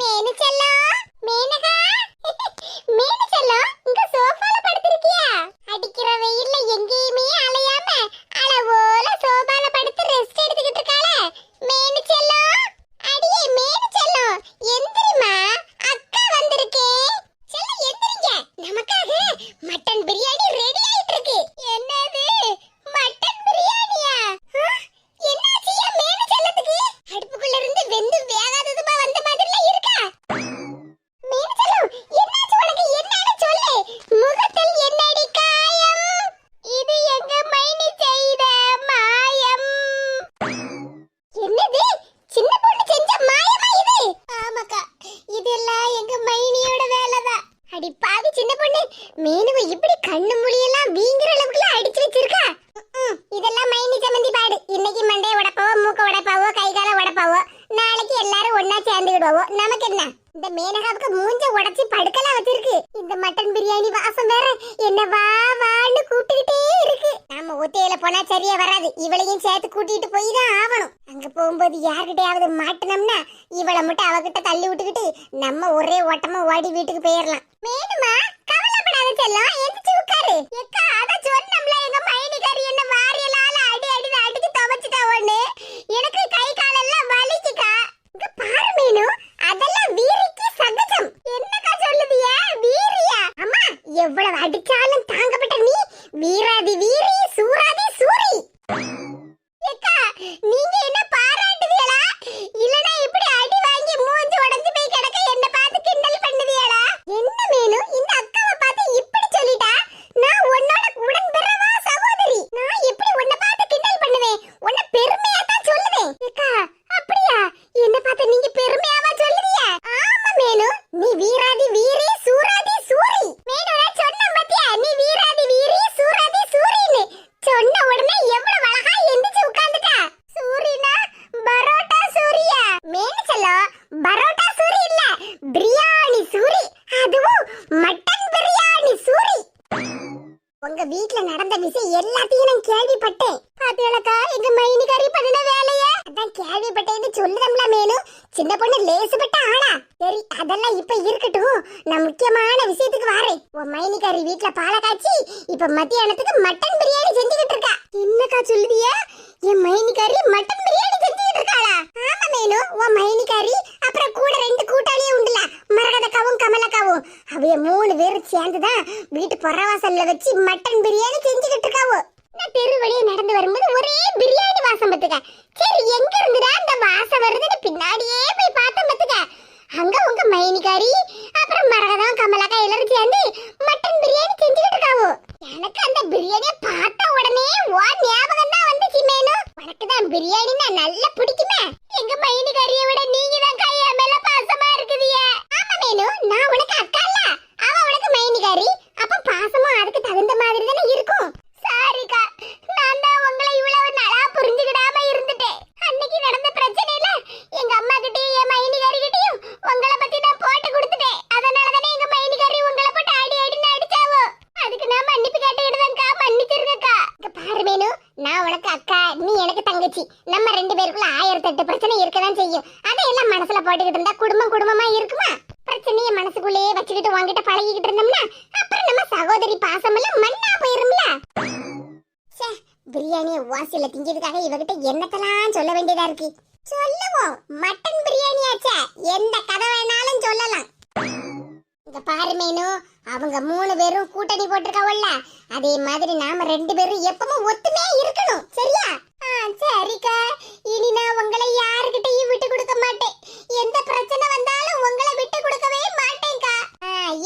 Menu செல்லம் Maneka menu செல்லம் இங்க சோஃபால படுத்திருக்கியா அடிக்கிற வெயில்ல எங்கேயுமே அலையாம அளவோல சோஃபால படுத்து ரெஸ்ட் எடுத்துக்கிட்டு இருக்காளே மேனு செல்லம் அடியே மேனு செல்லம் எந்திரிமா அக்கா வந்திருக்கே செல்லம் எந்திரிங்க நமக்காக மட்டன் பிரியாணி ரெடி ஆயிட்டு இருக்கு என்னது மட்டன் பிரியாணியா ஆ? என்னாச்சியா மேனு செல்லத்துக்கு அடுப்புக்குள்ள இருந்து வெந்து வேகாததுமா வந்த மாதிரிலாம் இருக்கா மேனு செல்லம் என்னாச்சு உனக்கு என்னன்னு சொல்லு முகத்தில் என்னடி காயம் இது எங்க மைனி செய்த மாயம் என்னது சின்ன பொண்ணு செஞ்ச மாயமா இது ஆமாக்கா இதெல்லாம் எங்க மைனியோட வேலைதான் அடி பாவி சின்ன பொண்ணு மேனுவை இப்படி கண்ணு மொழியெல்லாம் வீங்குற அளவுக்குலாம் அடிச்சு வச்சிருக்கா ம்ம். இதெல்லாம் மைனி சம்மந்தி பாடு இன்னைக்கு மண்டைய உடைப்பாவோ மூக்க உடைப்பாவோ கை கால உடைப்பாவோ நாளைக்கு எல்லாரும் ஒண்ணா சேர்ந்துக்கிடுவோ நமக்கு என்ன இந்த மேனகாவுக்கு மூஞ்ச உடைச்சு படுக்கலாம் வச்சிருக்கு இந்த மட்டன் பிரியாணி வாசம் வேற என்ன வா வான்னு கூப்பிட்டுக்கிட்டே இருக்கு நாம ஒத்தையில போனா சரியா வராது இவளையும் சேர்த்து கூட்டிட்டு போய் தான் ஆகணும் அங்க போகும்போது யார்கிட்டயாவது மாட்டினோம்னா இவளை மட்டும் அவகிட்ட தள்ளி விட்டுக்கிட்டு நம்ம ஒரே ஓட்டமா ஓடி வீட்டுக்கு போயிடலாம் மேனுமா கவலைப்படாத செல்லம் எந்திரிச்சு உட்காரு எக்கா அத சொன்னம்ல எங்க மைனிகாரி என்ன வாரியலால அடி அடி அடிச்சு துவைச்சிட்டா ஒண்ணு எனக்கு கை காலெல்லாம் வலிக்குக்கா இங்க பாரு மேனு அதெல்லாம் வீரிக்கு சகஜம் என்னக்கா சொல்லுதியா வீரியா அம்மா எவ்வளவு அடிச்சாலும் தாங்கப்பட்ட நீ வீராதி வீரி சூராதி சூரி ஏக்கா நீங்க என்ன பாராட்டுவீங்களா இல்லனா இப்படி அடி வாங்கி மூஞ்சி உடைஞ்சு போய் கிடக்க என்ன பார்த்து கிண்டல் பண்ணுவீங்களா என்ன மேனு இந்த அக்காவை பார்த்து இப்படி சொல்லிட்டா நான் உன்னோட உடன் பிறவா சகோதரி நான் எப்படி உன்னை பார்த்து கிண்டல் பண்ணுவேன் உன்னை பெருமையா தான் சொல்லுவேன் ஏக்கா அப்படியா என்ன பார்த்து நீங்க பெருமையாவா சொல்லுவீங்க ஆமா மேனு நீ வீராதி வீரி சூராதி சூரி மேனு நான் சொன்ன பாத்தியா நீ வீராதி வீரி சூராதி சூரின்னு சொன்ன உடனே எவ்வளவு அழகா எந்திரிச்சு உட்கார்ந்துட்டா சூரினா பரோட்டா சூரியா மேனு செல்லம் பரோட்டா சூரி இல்ல பிரியாணி சூரி அதுவும் மட்டன் பிரியாணி சூரி உங்க வீட்ல நடந்த விஷயம் எல்லாத்தையும் நான் கேள்விப்பட்டேன் பாத்தியாளக்கா எங்க மைனிகாரி பண்ணின வேலைய அதான் கேள்விப்பட்டேன்னு சொல்லுதம்ல மேலும் சின்ன பொண்ணு லேசுப்பட்ட ஆளா சரி அதெல்லாம் இப்ப இருக்கட்டும் நான் முக்கியமான விஷயத்துக்கு வாரேன் உன் மைனிகாரி வீட்ல பாலை காய்ச்சி இப்ப மத்தியானத்துக்கு மட்டன் பிரியாணி செஞ்சுக்கிட்டு இருக்கா. என்னக்கா சொல்லுதிய? என் மைனிக்காரி மட்டன் பிரியாணி செஞ்சுக்கிட்டு இருக்காளா? ஆமா மேனு உன் மைனிக்காரி அப்புறம் கூட ரெண்டு கூட்டாளியே உண்டுல. மரகதக்காவும் கமலக்காவும். அவைய மூணு பேரும் சேர்ந்துதான் வீட்டு புறவாசல்ல வச்சு மட்டன் பிரியாணி செஞ்சுக்கிட்டு இருக்காவோ. நான் தெரு வழியே நடந்து வரும்போது ஒரே பிரியாணி வாசம் பத்துக்க சரி எங்க இருந்துடா அந்த வாசம் வருதுன்னு பின்னாடியே போய் பார்த்தேன் பத்துக்க அங்க உங்க மைனிகாரி அப்புறம் மரகதம் கமலக்கா எல்லாரும் சேர்ந்து மட்டன் பிரியாணி செஞ்சுக்கிட்டு இருக்காவோ எனக்கு அந்த பிரியாணியை பார்த்த உடனே வா ஞாபகம் தான் வந்துச்சு மேனு உனக்கு தான் பிரியாணினா நல்லா பிடிக்குமே எங்க மைனிகாரியை விட நீங்க தான் கையா மேல பாசமா இருக்குதியே ஆமா மேனு நான் உனக்கு அக்கா இல்ல அவ உனக்கு மைனிகாரி அப்ப பாசமும் அதுக்கு தகுந்த மாதிரி தானே இருக்கும் சாரிக்கா நான் தான் உங்களை இவ்வளவு நாளா புரிஞ்சுக்கிடாம இருந்துட்டேன் அன்னைக்கு நடந்த பிரச்சனையில எங்க அம்மா கிட்டயும் என் மைனிகாரி கிட்டயும் உங்களை பத்தி நான் போட்டு கொடுத்துட்டேன் அதனால தானே எங்க மைனிகாரி உங்களை போட்டு அடி அடின்னு அடிச்சாவோ அதுக்கு நான் மன்னிப்பு கேட்டுக்கிட்டுதான்க்கா மன்னிச்சிருங்கக்கா இங்க பாரு மேனு நான் உனக்கு அக்கா நீ எனக்கு தங்கச்சி நம்ம ரெண்டு பேருக்குள்ள ஆயிரத்தி எட்டு பிரச்சனை இருக்கதான் செய்யும். அதையெல்லாம் மனசுல போட்டுக்கிட்டு இருந்தா குடும்பம் குடும்பமா இருக்குமா? பிரச்சனையை மனசுக்குள்ளேயே வச்சுக்கிட்டு உன்கிட்ட பழகிக்கிட்டு இருந்தோம்னா அப்புறம் நம்ம சகோதரி பாசமெல்லாம் மண்ணா போயிரும்ல. ச்சே, பிரியாணியை வாசியில திங்கிறதுக்காக இவகிட்ட என்னத்தெல்லாம் சொல்ல வேண்டியதா இருக்கு? சொல்லுவோம் மட்டன் பிரியாணி ஆச்சா எந்த கதை வேணாலும் சொல்லலாம். இங்க பாரு மேனு. அவங்க மூணு பேரும் கூட்டணி போட்டிருக்காவல்ல. அதே மாதிரி நாம ரெண்டு பேரும் எப்பவும் ஒத்துமையா இருக்கணும். சரியா? சரிக்கா. இனி நான் உங்களை யாருக்கிட்டையும் விட்டு கொடுக்க மாட்டேன். எந்த பிரச்சனை வந்தாலும் உங்களை விட்டு கொடுக்கவே மாட்டேன்க்கா.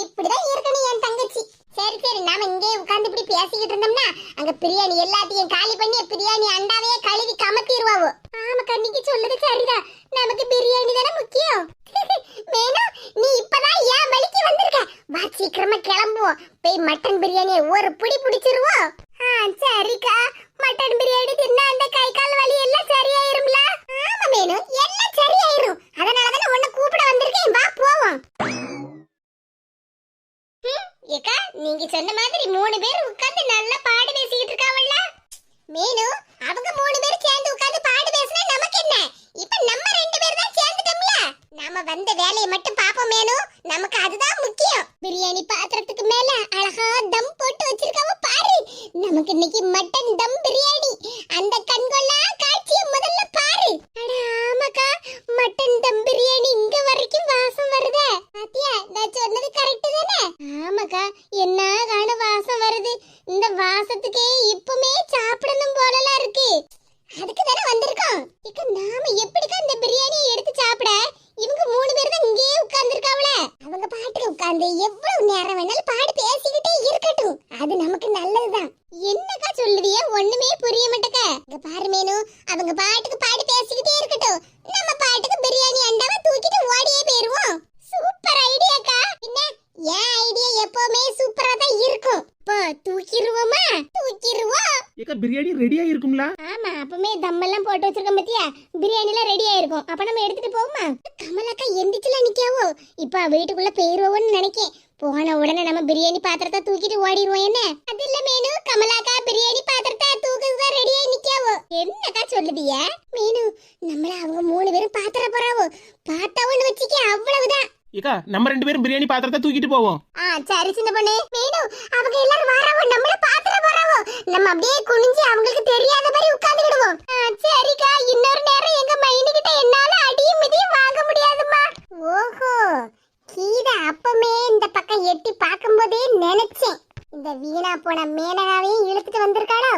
இப்படிதான் இருக்கணும் என் தங்கச்சி. சரி சரி. நாம இங்கே உட்கார்ந்து இப்படி பேசிக்கிட்டு இருந்தோம்னா அங்க பிரியாணி எல்லாத்தையும் காலி பண்ணி பிரியாணி அண்டாவையே கழுவி கமத்திடுவாவோ. ஆமா கண்ணிக்கு சொல்லுது சரிதான். நமக்கு பிரியாணி தானே முக்கியம். மேனா நீ இப்ப வா சீக்கிரமா கிளம்புவோம். போய் மட்டன் பிரியாணியை ஒரு புடி பிடிச்சிருவோம். ஆ சரிக்கா. மட்டன் பிரியாணி தின்னா அந்த கை கால் வலி எல்லாம் சரியாயிரும்ல? ஆமா மேனு. எல்லாம் சரியாயிரும். அதனால தானே உன்னை கூப்பிட வந்திருக்கேன். வா போவோம். ஏக்கா நீங்க சொன்ன மாதிரி மூணு பேர் உட்கார்ந்து நல்லா பாடு பேசிக்கிட்டு இருக்காவல்ல? மீனு அவங்க மூணு பேர் சேர்ந்து உட்கார்ந்து பாடு பேசினா நமக்கு என்ன? இப்ப நம்ம ரெண்டு பேர் தான் சேர்ந்துட்டோம்ல? நாம வந்த வேலையை மட்டும் பாப்போம் மேனு. நமக்கு அதுதான் முக்கியம். பிரியாணி பாத்திரத்துக்கு மேல அழகா தம் போட்டு வச்சிருக்காவ பாரு. நமக்கு இன்னைக்கு மட்டன் தம் பிரியாணி அந்த கண்கொள்ளா காட்சிய முதல்ல பாரு அட ஆமாக்கா மட்டன் தம் பிரியாணி இங்க வரைக்கும் வாசம் வருதே பாத்தியா நான் சொன்னது கரெக்ட் தானே ஆமாக்கா என்ன காண வாசம் வருது இந்த வாசத்துக்கே இப்பமே சாப்பிடணும் போலலாம் இருக்கு அதுக்கு தானே வந்திருக்கோம் இக்க நாம எப்படிக்கா இந்த பிரியாணியை எடுத்து சாப்பிட இவங்க மூணு பேர் தான் இங்கேயே உட்கார்ந்துருக்காவல அவங்க பாட்டுக்கு உட்கார்ந்து எவ்வளவு நேரம் வேணாலும் பாடு பேசிக்கிட்டே இருக்கட்டும் அது நமக்கு நல்லதுதான் என்னக்கா சொல்லுவிய ஒண்ணுமே புரிய மாட்டேக்க இங்க பாரு மேனு அவங்க பாட்டுக்கு பாடு பேசிக்கிட்டே இருக்கட்டும் நம்ம பாட்டுக்கு பிரியாணி அண்டாவை தூக்கிட்டு ஓடியே போயிருவோம் சூப்பர் ஐடியாக்கா என்ன என் ஐடியா எப்பவுமே சூப்பரா தான் இருக்கும் இப்போ தூக்கிடுவோமா தூக்கிடுவோம் ஏக்கா பிரியாணி ரெடியா இருக்கும்ல ஆமா அப்பமே தம்மெல்லாம் போட்டு வச்சிருக்கோம் பத்தியா? பிரியாணி எல்லாம் ரெடி ஆயிருக்கும். அப்ப நம்ம எடுத்துட்டு போவோமா? கமலாக்கா எந்திரிச்சுல நிக்காவோ? இப்ப வீட்டுக்குள்ள போயிருவோம்னு நினைக்கேன். போன உடனே நம்ம பிரியாணி பாத்திரத்தை தூக்கிட்டு ஓடிடுவோம் என்ன? அது இல்ல மீனு கமலாக்கா பிரியாணி பாத்திரத்தை தூக்குறதுதான் ரெடியா நிக்காவோ? என்னக்கா சொல்லுதிய மீனு நம்மள அவங்க மூணு பேரும் பாத்திர போறாவோ? பார்த்தாவோன்னு வச்சுக்க அவ்வளவுதான். ஏக்கா நம்ம ரெண்டு பேரும் பிரியாணி பாத்திரத்தை தூக்கிட்டு போவோம். ஆ சரி சின்ன பொண்ணு. மீனு அவங்க எல்லாரும் வராவோ நம்மள பாத்துற போறாவோ. நம்ம அப்படியே குனிஞ்சு அவங்களுக்கு தெரியாத மாதிரி உட்கார்ந்துடுவோம் சரிக்கா இன்னொரு நேரம் எங்க மைனி கிட்ட என்னால அடியும் மிதியும் வாங்க முடியாதுமா ஓஹோ கீத அப்பமே இந்த பக்கம் எட்டி பார்க்கும்போதே நினைச்சேன். இந்த வீணா போன மேனகாவையும் இழுத்துட்டு வந்திருக்காளோ?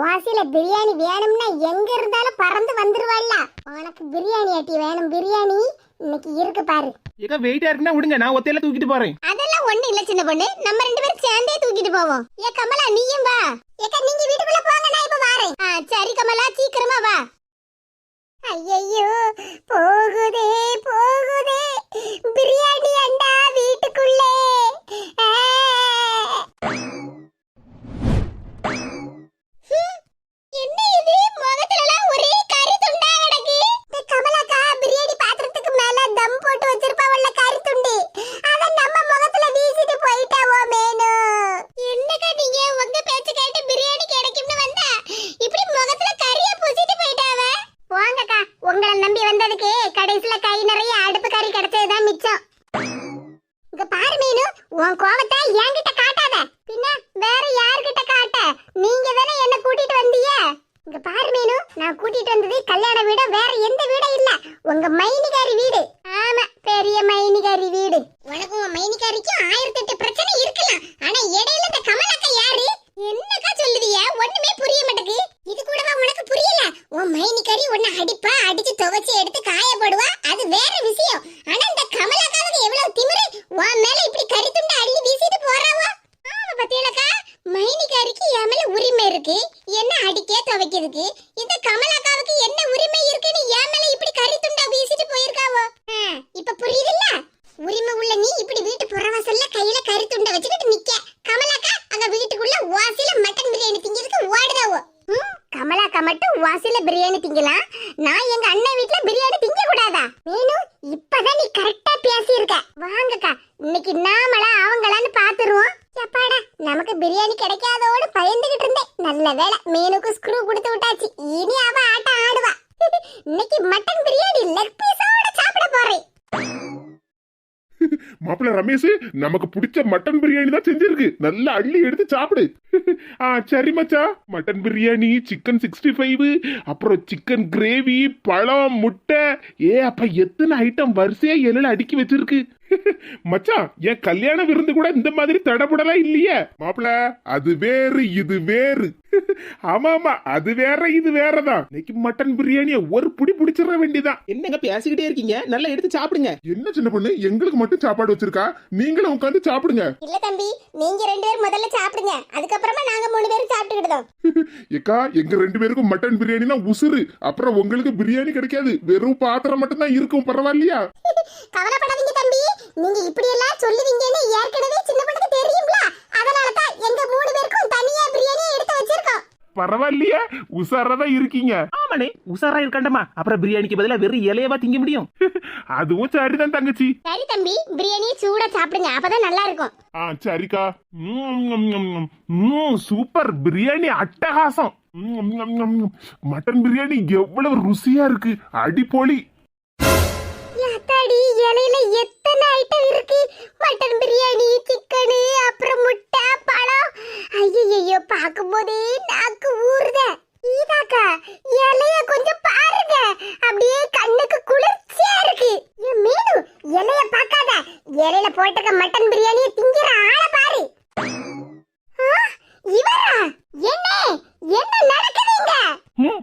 வாசியில பிரியாணி வேணும்னா எங்க இருந்தாலும் பறந்து வந்துருவாள்ல. உனக்கு பிரியாணி அட்டி வேணும் பிரியாணி. இன்னைக்கு இருக்கு பாரு. ஏக்கா வெயிட்டா இருக்குன்னா விடுங்க நான் ஒத்தையில தூக்கிட்டு போறேன். அதெல்லாம் ஒண்ணு இல்ல சின்ன பொண்ணு. நம்ம ரெண்டு பேரும் சேர்ந்தே தூக்கிட்டு போவோம். ஏ கமலா நீயும் வா. ஏக்கா நீங்க வீட்டுக்குள்ள போங்க நான் இப்ப வரேன். ஆ சரி கமலா சீக்கிரமா வா. ஐயோ போகுதே போகுதே. பிரியாணி அண்டா வீட்டுக்குள்ளே. என்ன இது? போட்டு வச்சிருப்பாவல்ல கறி துண்டு. அத நம்ம முகத்துல வீசிட்டு போயிட்டாவோ மேனு. என்னக்கா நீங்க உங்க பேச்சு கேட்டு பிரியாணி கிடைக்கும்னு வந்தா இப்படி முகத்துல கறிய பூசிட்டு போயிட்டாவ போங்கக்கா உங்களை நம்பி வந்ததுக்கு கடைசில கை நிறைய அடுப்பு கறி கிடைச்சதுதான் மிச்சம் இங்க பாரு மீனு உன் கோவத்தை என்கிட்ட காட்டாத பின்ன வேற யார்கிட்ட காட்ட நீங்க தானே என்ன கூட்டிட்டு வந்தீங்க இங்க பாரு மீனு நான் கூட்டிட்டு வந்தது கல்யாண வீடு வேற எந்த வீடும் இல்ல உங்க மைனிகாரி வீடு ஆமா பெரிய மைனிகாரி வீடு உனக்கும் உன் மைனிகாரிக்கும் ஆயிரத்தி எட்டு பிரச்சனை இருக்கலாம் ஆனா இடையில இந்த கமலாக்கா யாரு என்னக்கா சொல்லுதிய ஒண்ணுமே புரிய மாட்டேங்குது இது கூடவா உனக்கு புரியல உன் மைனிகாரி உன்னை அடிப்பா அடிச்சு துவைச்சு எடுத்து காயப்படுவா அது வேற விஷயம் ஆனா இந்த கமலாக்காவுக்கு எவ்வளவு திமிரு உன் மேல இப்படி கறி துண்டு அள்ளி வீசிட்டு போறாவோ கமலக்கா பத்தியலக்கா மைனிகாரிக்கு என் மேல உரிமை இருக்கு. என்ன அடிக்க துவைக்கிறதுக்கு? இந்த கமலாக்காவுக்கு என்ன உரிமை இருக்குன்னு என் மேல இப்படி கறி துண்டா வீசிட்டு போயிருக்காவோ? இப்ப புரியுதுல்ல? உரிமை உள்ள நீ இப்படி வீட்டு புறவாசல்ல கையில கறி துண்டை வச்சுக்கிட்டு நிக்க. கமலாக்கா அங்க வீட்டுக்குள்ள வாசில மட்டன் பிரியாணி திங்கிறதுக்கு ஓடுதாவோ? கமலாக்கா மட்டும் வாசில பிரியாணி திங்கலாம் நான் எங்க அண்ணன் வீட்டுல பிரியாணி திங்க கூடாதா வேணும் இப்பதான் நீ கரெக்டா பேசியிருக்க. வாங்கக்கா இன்னைக்கு நாமளா அவங்களான்னு பாத்துருவோம். எப்பாடா நமக்கு பிரியாணி கிடைக்காதோடு பயந்துகிட்டு இருந்தேன். நல்ல வேலை மீனுக்கு ஸ்க்ரூ கொடுத்து விட்டாச்சு. இனி அவ ஆட்டம் ஆடுவா. இன்னைக்கு மட்டன் பிரியாணி லெக் பீஸோட சாப்பிட போறேன். மாப்பிள்ள ரமேஷ் நமக்கு பிடிச்ச மட்டன் பிரியாணி தான் செஞ்சிருக்கு. நல்லா அள்ளி எடுத்து சாப்பிடு. ஆ சரி மச்சா. Mutton biryani chicken sixty five அப்புறம் சிக்கன் கிரேவி பழம் முட்டை. ஏ அப்ப எத்தனை ஐட்டம் வரிசையா எல்லாம் அடுக்கி வச்சிருக்கு? மச்சான் என் கல்யாண விருந்து கூட இந்த மாதிரி தடபுடலாம் இல்லையே. மாப்பிள்ள அது வேறு இது வேறு. ஆமா ஆமா அது வேற இது வேறதான். இன்னைக்கு மட்டன் பிரியாணிய ஒரு புடி பிடிச்சிட வேண்டியதான். என்னங்க பேசிக்கிட்டே இருக்கீங்க? நல்லா எடுத்து சாப்பிடுங்க. என்ன சின்ன பொண்ணு எங்களுக்கு மட்டும் சாப்பாடு வச்சிருக்கா? நீங்களும் உட்காந்து சாப்பிடுங்க. இல்ல தம்பி நீங்க ரெண்டு பேரும் முதல்ல சாப்பிடுங்க. அதுக்கப்புறமா நாங்க மூணு பேரும் சாப்பிட்டுக்கிட்டோம் ஏக்கா எங்க ரெண்டு பேருக்கும் மட்டன் பிரியாணி தான் உசுறு. அப்புறம் உங்களுக்கு பிரியாணி கிடைக்காது. வெறும் பாத்திரம் மட்டும் தான் இருக்கும் பரவாயில்லையா? கவலைப்படாதீங்க தம்பி. நீங்க இப்படி எல்லாம் சொல்லுவீங்கன்னு ஏற்கனவே சின்ன பொண்ணுக்கு தெரியுங்களா அதனால தான் எங்க மூணு பேருக்கும் தனியா பிரியாணி எடுத்து வச்சிருக்கோம். பரவாயில்லையா உசாரதான் இருக்கீங்க. ஆமாண்ணே உசாரா இருக்கண்டமா அப்புறம் பிரியாணிக்கு பதிலா வெறும் இலையவா திங்க முடியும்? அதுவும் சரிதான் தங்கச்சி. சரி தம்பி பிரியாணியை சூடா சாப்பிடுங்க. அப்பதான் நல்லா இருக்கும். ஆ சரிக்கா. ம், சூப்பர். பிரியாணி அட்டகாசம். மட்டன் பிரியாணி எவ்வளவு ருசியா இருக்கு. அடிப்பொலி இலையில எத்தனை ஐட்டம் இருக்கு? மட்டன் பிரியாணி சிக்கனு அப்புறம் முட்டை பழம். ஐயோ பார்க்கும்போதே நாக்கு ஊறுத. ஈதாக்கா இலைய கொஞ்சம் பாருங்க. அப்படியே கண்ணுக்கு குளிர்ச்சியா இருக்கு. மீனு இலைய பார்க்காத. இலையில போட்டுக்க மட்டன் பிரியாணி திங்கிற ஆளை பாரு ஆ, இவரா என்ன என்ன நடக்குதுங்க ம்,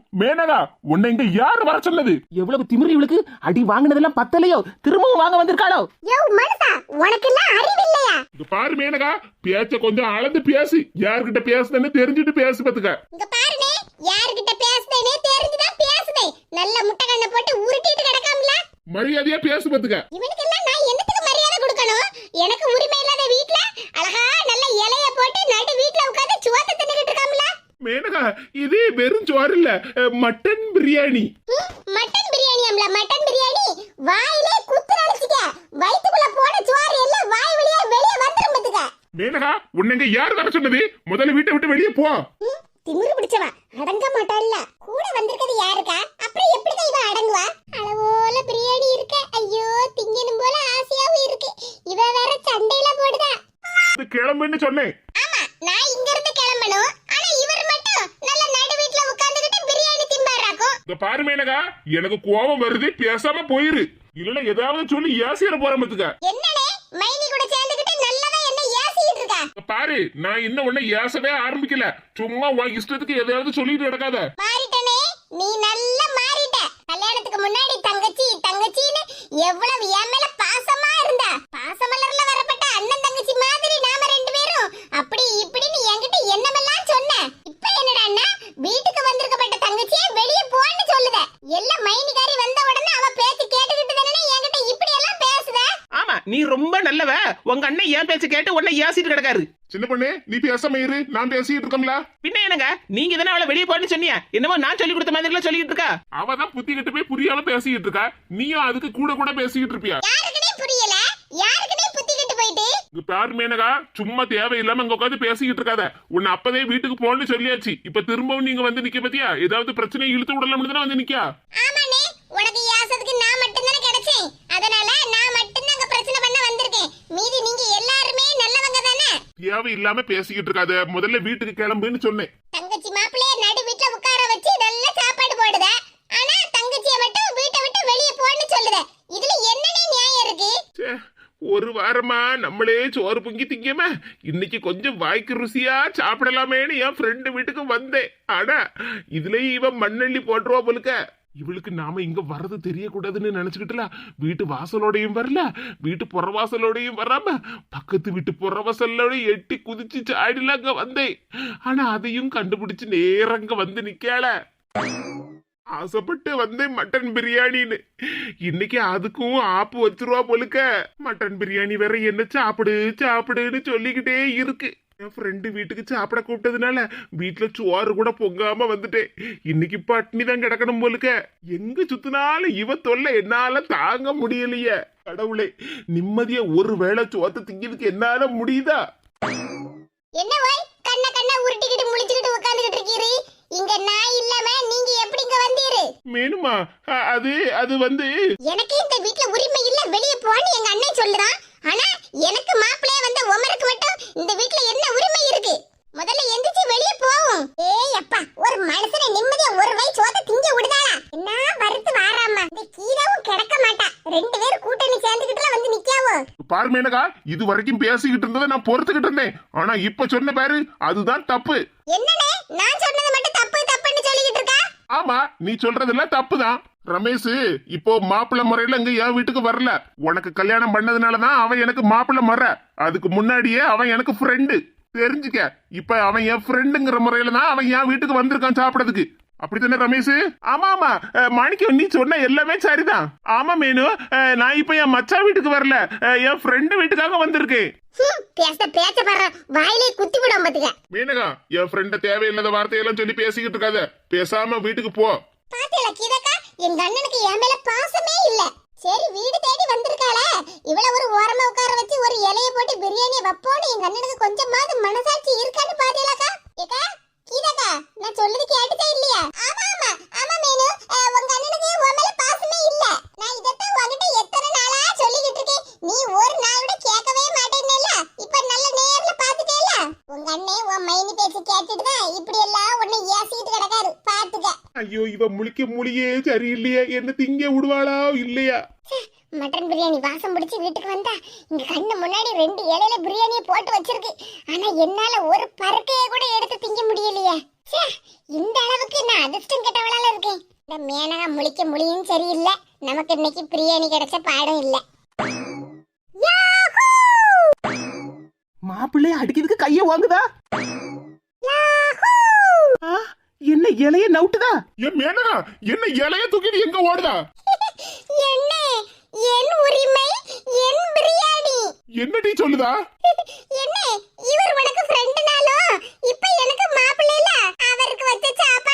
மேனகா உன்னை இங்க யார் வர சொன்னது? எவ்வளவு திமிரு இவளுக்கு? அடி வாங்கினதெல்லாம் பத்தலையோ? திரும்பவும் வாங்க வந்திருக்காளோ? உனக்கு இங்க பாரு மேனகா பேச்ச கொஞ்சம் அளந்து பேசு. யார்கிட்ட பேசுதுன்னு தெரிஞ்சுட்டு பேசு பாத்துக்க. இங்க பாருனே யார்கிட்ட பேசுதேனே தெரிஞ்சுதான் பேசுதே. நல்ல முட்டை கண்ணை போட்டு உருட்டிட்டு கிடக்காமல? மரியாதையா பேசு பாத்துக்க. இவனுக்கு எல்லாம் நான் என்னத்துக்கு மரியாதை கொடுக்கணும்? எனக்கு உரிமை இல்லாத வீட்ல அழகா நல்ல இலைய போட்டு நடு வீட்ல உட்கார்ந்து சுவாத்த தின்னுகிட்டு இருக்காமல? மேனகா இது வெறும் சோறு இல்ல மட்டன் பிரியாணி. மட்டன் பிரியாணி அம்ல மட்டன் பிரியாணி. வாயிலே குத்து நினைச்சுக்க வயித்துக்குள்ள போன சோறு எல்லாம் வாய் வழியா வெளியே வந்துரும் பாத்துக்க. மேனகா உன்னை இங்க யார் வர சொன்னது? முதல்ல வீட்டை விட்டு வெளியே போ. திமிரு பிடிச்சவா அடங்க மாட்டாள்ல கூட வந்திருக்கிறது யாருக்கா? அப்புறம் எப்படிதான் இவ அடங்குவா? அளவோல பிரியாணி இருக்க. ஐயோ திங்கணும் போல ஆசையாவும் இருக்கு. இவ வேற சண்டையில போடுதா. கிளம்புன்னு சொன்னேன். ஆமா நான் இங்க இருந்து கிளம்பணும் ஆனா இவர் மட்டும் நல்ல நடு வீட்ல உட்கார்ந்துகிட்டு பிரியாணி திம்பாராக்கும் இந்த பாரு மேனகா எனக்கு கோபம் வருது பேசாம போயிரு. இல்லன்னா ஏதாவது சொல்லி ஏசிட போற பாத்துக்க என்னனே? மைனி கூட சேர்ந்துகிட்டு நல்லதா என்ன ஏசிட்டு இருக்கா? இந்த பாரு நான் இன்னும் உன்னை ஏசவே ஆரம்பிக்கல. சும்மா உன் இஷ்டத்துக்கு எதையாவது சொல்லிட்டு நடக்காத. மாறிட்டனே? நீ நல்லா மாறிட்ட. கல்யாணத்துக்கு முன்னாடி தங்கச்சி தங்கச்சின்னு எவ்வளவு என் மேல பாசமா இருந்தா பாசமலர்ல வரப்பட்ட அண்ணன் தங்கச்சி மாதிரி நாம ரெண்டு பேரும் அப்படி இப்படின்னு என்கிட்ட என்னமெல்லாம் சொன்ன இப்ப என்னடான்னா வீட்டுக்கு வந்திருக்கப்பட்ட தங்கச்சியே வெளிய போன்னு சொல்லுத எல்லாம் மைனிகாரி வந்த உடனே அவ பேச்சு கேட்டுக்கிட்டு தானே என்கிட்ட இப்படி எல்லாம் பேசுத ஆமா நீ ரொம்ப நல்லவ உங்க அண்ணன் ஏன் பேச்ச கேட்டு உன்னை ஏசிட்டு கிடக்காரு. சின்ன பொண்ணு நீ பேசாம இரு நான் பேசிட்டு இருக்கோம்ல. பின்ன என்னங்க? நீங்க தானே அவளை வெளியே போன்னு சொன்னீங்க. என்னமோ நான் சொல்லி கொடுத்த மாதிரி எல்லாம் சொல்லிட்டு இருக்கா? அவ தான் புத்தி கிட்ட போய் புரியாம பேசிக்கிட்டு இருக்கா. நீயும் அதுக்கு கூட கூட பேசிக்கிட்டு இருப்பியா? புரியல. யாருக்குனே புத்தி கெட்டு போயிட்டு. இங்க பாரு மேனகா சும்மா தேவையில்லாம அங்க உட்காந்து பேசிக்கிட்டு இருக்காத. உன்னை அப்பதே வீட்டுக்கு போன்னு சொல்லியாச்சு. இப்ப திரும்பவும் நீங்க வந்து நிக்க பத்தியா? ஏதாவது பிரச்சனை இழுத்து விடலாம்னு தானே வந்து நிக்கா ஆமாண்ணே உனக்கு யாசத்துக்கு நான் மட்டும்தானே கிடைச்சேன். அதனால நான் மட்டும்தான் அங்க பிரச்சனை பண்ண வந்திருக்கேன் மீதி நீங்க எல்லாருமே நல்லவங்க தானே தேவையில்லாம பேசிக்கிட்டு இருக்காத. முதல்ல வீட்டுக்கு கிளம்புன்னு சொன்னேன். தங்கச்சி மாப்பிள்ளைய நடு வீட்ல உட்கார வச்சு நல்ல சாப்பாடு போடுத. ஆனா தங்கச்சிய மட்டும் வீட்டை விட்டு வெளிய போன்னு சொல்லுத. இதுல என்னனே நியாயம் இருக்கு? ஒரு வாரமா நம்மளே சோறு பொங்கி திங்கம இன்னைக்கு கொஞ்சம் வாய்க்கு ருசியா சாப்பிடலாமேன்னு என் ஃப்ரெண்டு வீட்டுக்கு வந்தேன். ஆனா இதுலயும் இவன் மண்ணள்ளி போட்டுருவா போலுக்க. இவளுக்கு நாம இங்க வர்றது தெரியக்கூடாதுன்னு நினைச்சுக்கிட்டுல வீட்டு வாசலோடையும் வரல வீட்டு புறவாசலோடையும் வராம பக்கத்து வீட்டு புறவாசலோட எட்டி குதிச்சு சாடில அங்க வந்தேன். ஆனா அதையும் கண்டுபிடிச்சு நேரங்க வந்து நிக்கல. ஆசைப்பட்டு வந்தேன் மட்டன் பிரியாணின்னு. இன்னைக்கு அதுக்கும் ஆப்பு வச்சிருவா போலுக்க. மட்டன் பிரியாணி வேற என்ன சாப்பிடு சாப்பிடுன்னு சொல்லிக்கிட்டே இருக்கு. என் ஃப்ரெண்டு வீட்டுக்கு சாப்பிட கூப்பிட்டதுனால வீட்டுல சோறு கூட பொங்காம வந்துட்டேன். இன்னைக்கு பட்னி தான் கிடக்கணும் போலுக்க. எங்க சுத்தினாலும் இவ தொல்லை என்னால தாங்க முடியலையே. கடவுளே நிம்மதியா ஒரு வேளை சோத்து திங்கிறதுக்கு என்னால முடியுதா? என்ன ஓய் கண்ண கண்ண உருட்டிக்கிட்டு முழிச்சுக்கிட்டு உட்கார்ந்துகிட்டு இருக்கீரு இங்க நான் இல்லாம நீங்க எப்படி இங்க வந்தீரு? மேனுமா அது அது வந்து எனக்கு இந்த வீட்ல உரிமை இல்ல. வெளிய போன்னு எங்க அண்ணன் சொல்லுறான். ஆனா எனக்கு மாப்பிள்ளைய வந்த உமருக்கு மட்டும் இந்த வீட்ல என்ன உரிமை இருக்கு? முதல்ல எந்திரிச்சு வெளிய போவோம். ஏய் அப்பா ஒரு மனுஷனை நிம்மதியா ஒரு வயசு சோத்த திங்க விடுதாளா? என்ன வறுத்து வாராமா? இந்த கீதாவும் கிடக்க மாட்டா. ரெண்டு பேரும் கூட்டணி சேர்ந்துகிட்டுல வந்து நிக்காவோ? பாரு மேனகா இது வரைக்கும் பேசிக்கிட்டு இருந்ததை நான் பொறுத்துக்கிட்டு இருந்தேன். ஆனா இப்ப சொன்ன பாரு அதுதான் தப்பு. என்னடே நான் சொன்னது மட்டும் தப்பு தப்புன்னு சொல்லிக்கிட்டு இருக்கா? ஆமா நீ சொல்றதெல்லாம் தப்புதான். ரமேஷ் இப்போ மாப்பிள்ளை முறையில இங்க என் வீட்டுக்கு வரல. உனக்கு கல்யாணம் பண்ணதுனாலதான் அவன் எனக்கு மாப்பிள்ளை முறை. அதுக்கு முன்னாடியே அவன் எனக்கு ஃப்ரெண்டு தெரிஞ்சுக்க இப்ப அவன் என் ஃப்ரெண்டுங்கிற முறையில தான் அவன் என் வீட்டுக்கு வந்திருக்கான் சாப்பிடறதுக்கு. அப்படித்தானே ரமேஷ்? ஆமா ஆமா. மாணிக்கம் நீ சொன்ன எல்லாமே சரிதான். ஆமா மேனு. நான் இப்ப என் மச்சா வீட்டுக்கு வரல. என் ஃப்ரெண்டு வீட்டுக்காக வந்திருக்கேன். மீனகா என் ஃப்ரெண்ட தேவையில்லாத வார்த்தையெல்லாம் சொல்லி பேசிக்கிட்டு இருக்காத. பேசாம வீட்டுக்கு போ. பாத்தியல கீதக்கா? எங்க அண்ணனுக்கு என் மேல பாசமே இல்ல. சரி வீடு தேடி வந்திருக்காளே. இவள ஒரு ஓரமா உட்கார வச்சு ஒரு இலைய போட்டு பிரியாணி வைப்போன்னு எங்க அண்ணனுக்கு கொஞ்சமாவது மனசாட்சி இருக்கான்னு பாத்தியலக்கா. ஏக்கா கீதக்கா நான் சொல்லுது கேட்டு இல்லையா ஆமா ஆமா ஆமா மீனு அஹ், உங்க அண்ணனுக்கு உன் மேல பாசமே இல்ல நான் இதத்தான் உன்கிட்ட எத்தனை நாளா சொல்லி நீ ஒரு நாள் கூட கேட்கவே மாட்டேன்னல இப்ப நல்ல நேர்ல பாத்துட்டேல உங்க அண்ணே உன் மைனி பேச்சு கேட்டுட்டு தான் இப்படி எல்லாம் உன்னை ஏசிட்டு கிடக்காரு பாத்துக்க ஐயோ இவ முழிக்க மொழியே சரியில்லையே என்ன திங்க விடுவாளா? இல்லையா? மட்டன் பிரியாணி வாசம் பிடிச்சி வீட்டுக்கு வந்தா இங்க கண்ணு முன்னாடி ரெண்டு இலையில பிரியாணியை போட்டு வச்சிருக்கு. ஆனா என்னால ஒரு பருக்கைய கூட எடுத்து திங்க முடியலையே. ச்சே, இந்த அளவுக்கு நான் அதிர்ஷ்டம் கெட்டவளால இருக்கேன் இந்த மேனகா முழிக்க முடியும் சரியில்லை. நமக்கு இன்னைக்கு பிரியாணி கிடைச்ச பாடம் இல்ல. யாஹூ! மாப்பிள்ளை அடிக்கிறதுக்கு கைய வாங்குதா? யாஹூ! ஆ, என்ன இலைய நவுட்டுதா? என் மேனகா என்ன இலைய தூக்கிட்டு எங்க ஓடுதா? என்ன? என் உரிமை என் பிரியாணி. என்னடி சொல்லுதா? என்ன? இவர் உனக்கு ஃப்ரெண்டுனாலும் இப்ப எனக்கு மாப்பிள்ளைல அவருக்கு வச்ச சாப்பாடு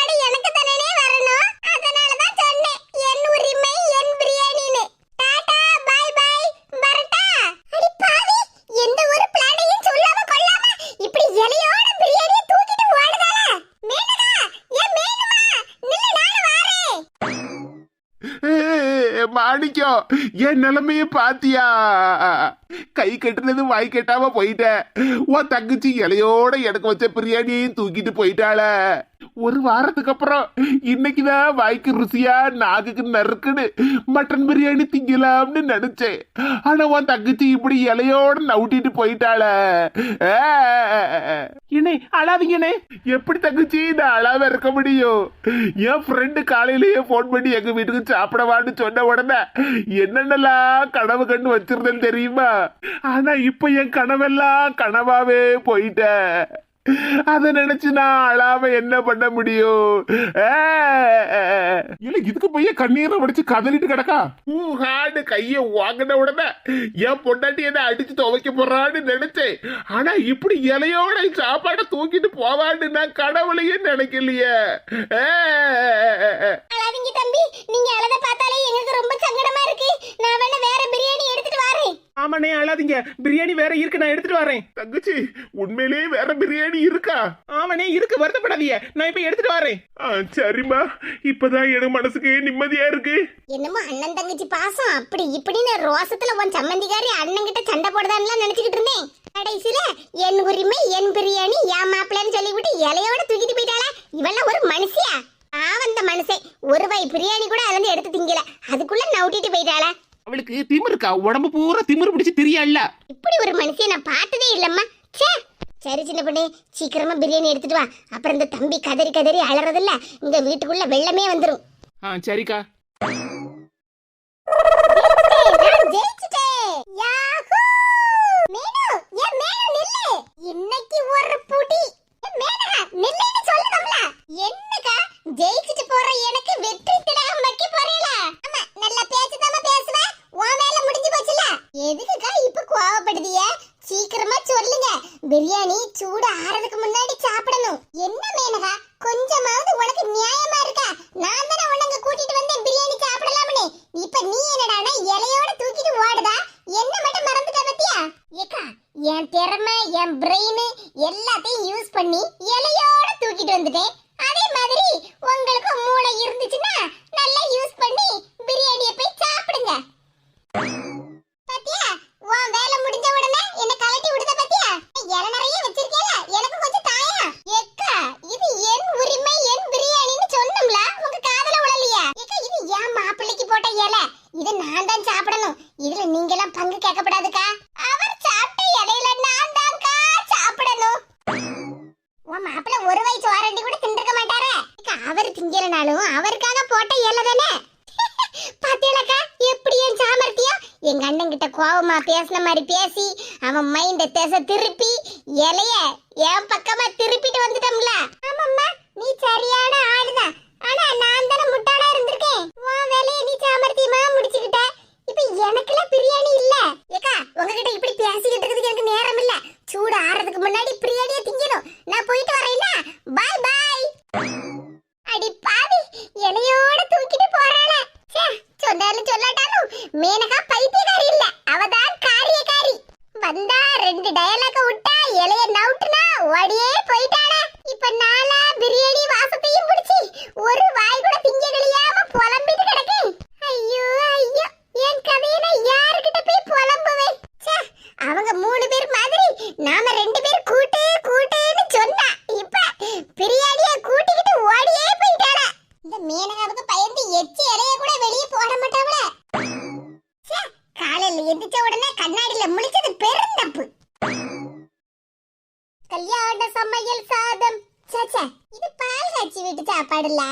மாணிக்கம் என் நிலைமைய பாத்தியா? கை கட்டுனது வாய் கட்டாம போயிட்டேன் உன் தங்கச்சி இலையோட எனக்கு வச்ச பிரியாணியையும் தூக்கிட்டு போயிட்டாள. ஒரு வாரத்துக்கு அப்புறம் இன்னைக்குதான் வாய்க்கு ருசியா நாக்குக்கு நறுக்குன்னு மட்டன் பிரியாணி திங்கலாம்னு நினைச்சேன். ஆனா உன் தங்கச்சி இப்படி இலையோட நவுட்டிட்டு போயிட்டாள. என்னே அழாதீங்கண்ணே. எப்படி தங்கச்சி நான் அழாம இருக்க முடியும்? என் ஃப்ரெண்டு காலையிலேயே ஃபோன் பண்ணி எங்க வீட்டுக்கு சாப்பிடவான்னு சொன்ன உடனே என்னென்னலாம் கனவு கண்டு வச்சிருந்தேன்னு தெரியுமா? ஆனா இப்ப என் கனவெல்லாம் கனவாவே போயிட்டேன் அத நினைச்சு நான் அழாம என்ன பண்ண முடியும்? இல்ல இதுக்கு போய் கண்ணீரை வடிச்சு கதறிட்டு கிடக்கா? ஹார்டு கைய வாங்கின உடனே என் பொண்டாட்டி என்ன அடிச்சு துவைக்க போறான்னு நினைச்சேன். ஆனா இப்படி இலையோட சாப்பாடை தூக்கிட்டு போவான்னு நான் கடவுளையே நினைக்கலையே. அழாதீங்க தம்பி. நீங்க அழத பார்த்தாலே எங்களுக்கு ரொம்ப சங்கடமா இருக்கு. நான் வேணா வேற பிரியாணி எடுத்துட்டு வரேன். ஆமாண்ணே அழாதீங்க. பிரியாணி வேற இருக்கு நான் எடுத்துட்டு வரேன். தங்கச்சி உண்மையிலேயே வேற பிரியாணி இருக்கா? ஆமாண்ணே இருக்கு வருத்தப்படாதீங்க. நான் இப்ப எடுத்துட்டு வரேன். ஆ, சரிம்மா. இப்பதான் எனக்கு மனசுக்கு நிம்மதியா இருக்கு. என்னமோ அண்ணன் தங்கச்சி பாசம். அப்படி இப்படின்னு ரோசத்துல உன் சம்மந்திக்காரி அண்ணன் கிட்ட சண்டை போடுதான்லாம் நினைச்சுக்கிட்டு இருந்தேன். கடைசியில என் உரிமை என் பிரியாணி என் மாப்பிள்ளைன்னு சொல்லிவிட்டு இலையோட தூக்கிட்டு போயிட்டாளா. இவெல்லாம் ஒரு மனுஷியா? ஆவந்த மனுஷன். ஒரு வாய் பிரியாணி கூட அதுல இருந்து எடுத்து திங்கல. அதுக்குள்ள நவுட்டிட்டு போயிட்டாளா. அவளுக்கு திமிருக்கா உடம்பு பூரா திமிரு பிடிச்சு தெரியல இப்படி ஒரு மனுஷிய நான் பார்த்ததே இல்லம்மா. ச்சே! சரி சின்ன பொண்ணு சீக்கிரமா பிரியாணி எடுத்துட்டு வா. அப்புறம் இந்த தம்பி கதறி கதறி அலறதில்ல இந்த வீட்டுக்குள்ள வெள்ளமே வந்துரும். ஆ சரிக்கா. இன்னைக்கு ஒரு புடி. மேனகா நில்லுன்னு சொல்லுதம்ல. என்னக்கா ஜெயிச்சிட்டு போற எனக்கு வெற்றி திலகம் வைக்க போறீல. ஆமா நல்ல பேச்சு தாம பேசுவ. உன் வேலை முடிஞ்சு போச்சுல எதுக்குக்கா இப்ப கோவப்படுதிய? சீக்கிரமா சொல்லுங்க. பிரியாணி சூடு ஆறதுக்கு முன்னாடி சாப்பிடணும். என்ன மேனகா? கொஞ்சம் உனக்கு நியாயமா இருக்கா நான் தானே உனங்க கூட்டிட்டு வந்தேன் பிரியாணி சாப்பிடலாம்னு இப்ப நீ என்னடானா இலையோட தூக்கிட்டு ஓடுதா என்ன மட்டும் மறந்துட்ட பத்தியா ஏக்கா என் திறமை என் பிரெயின் எல்லாத்தையும் யூஸ் பண்ணி இலையோட தூக்கிட்டு வந்துட்டேன் அதே மாதிரி உங்களுக்கு மூளை இருந்துச்சுன்னா நல்லா யூஸ் பண்ணி பிரியாணியை போய் சாப்பிடுங்க பாத்தியா உன் வேலை முடிஞ்ச உடனே என்ன கலட்டி விடுத பாத்தியா இலை நிறைய வச்சிருக்கேல எனக்கு கொஞ்சம் தாயா ஏக்கா இது என் உரிமை என் பிரியாணின்னு சொன்னோம்ல உங்க காதுல உழலையா ஏக்கா இது என் மாப்பிள்ளைக்கு போட்ட இலை இது நான் தான் சாப்பிடணும் இதுல நீங்க எல்லாம் பங்கு கேட்கப்படாதுக்கா அவர் சாப்பிட்ட இலையில நான் தான்க்கா சாப்பிடணும் உன் மாப்பிள்ளை ஒரு வயசு வாரண்டி கூட தின்றுக்க மாட்டாரே ஏக்கா, அவர் திங்கலனாலும் அவருக்காக போட்ட இலை தானே பாத்தியலக்கா எப்படி என் சாமர்த்தியம் எங்க அண்ணன் கிட்ட கோவமா பேசின மாதிரி பேசி அவன் மைண்ட திசை திருப்பி இலைய என் பக்கமா திருப்பிட்டு வந்துட்டோம்ல. ஆமாம்மா நீ சரியான ஆளுதான் ஆனா நான் தானே முட்டாளா இருந்திருக்கேன் உன் வேலைய நீ சாமர்த்தியமா முடிச்சுக்கிட்ட இப்ப எனக்குல பிரியாணி இல்ல ஏக்கா உங்ககிட்ட இப்படி பேசிக்கிட்டு இருக்கிறதுக்கு எனக்கு நேரம் இல்ல சூடு ஆறதுக்கு முன்னாடி பிரியாணியை திங்கணும் நான் போயிட்டு வரேன்னா பாய் பாய் அடி பாவி இலையோட தூக்கிட்டு போறாள ச்சே சொன்னாலும் சொல்லாட்டாலும் மேனகா பைத்தியக்காரி இல்ல அவதான் காரியக்காரி வந்தா ரெண்டு டயலாக விட்டா இலைய நவுட்டுனா ஓடியே போயிட்டாளே இப்ப நாளா பிரியாணி வாசத்தையும் பிடிச்சி ஒரு வாய் கூட திங்க கிளியாம புலம்பிட்டு கிடக்கு ஐயோ ஐயோ என் கதையை நான் யாருக்கிட்ட போய் புலம்புவேன் காலையில எந்திரிச்ச உடனே கண்ணாடியில முழிச்சது பெரும் தப்பு கல்யாண சமையல் சாதம் சச்சா இது பால் காய்ச்சி வீட்டு சாப்பாடுல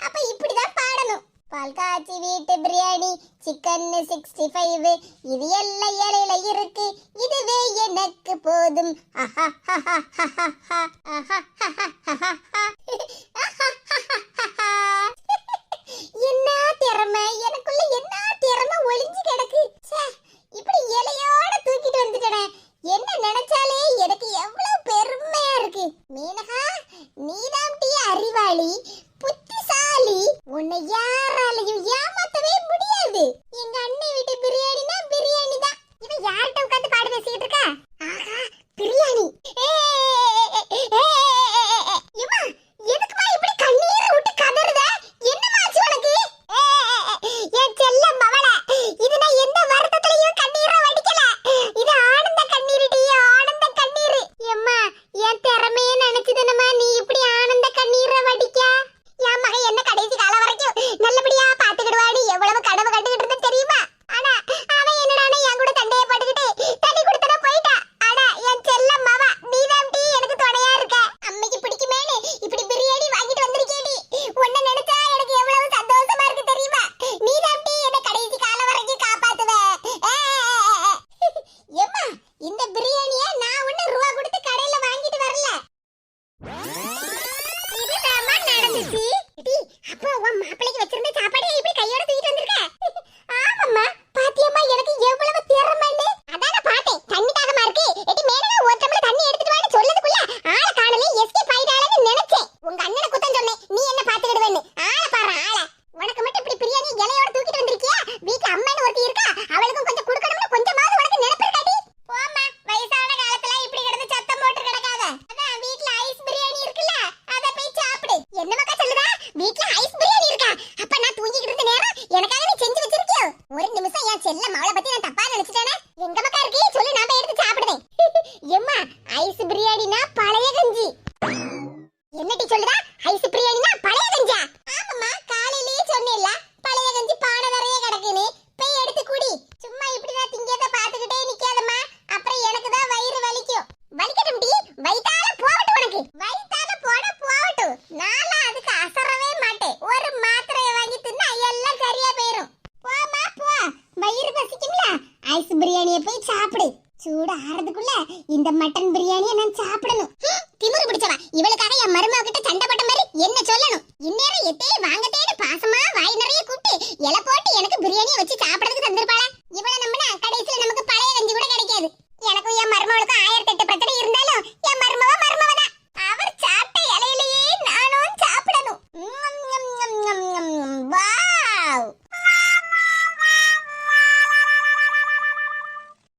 அப்ப இப்படிதான் பாடணும் பால் காய்ச்சி வீட்டு பிரியாணி சிக்கன் சிக்ஸ்டி ஃபைவ் இது எல்லாம் இலையில இருக்கு இதுவே எனக்கு போதும் என்ன திறமை?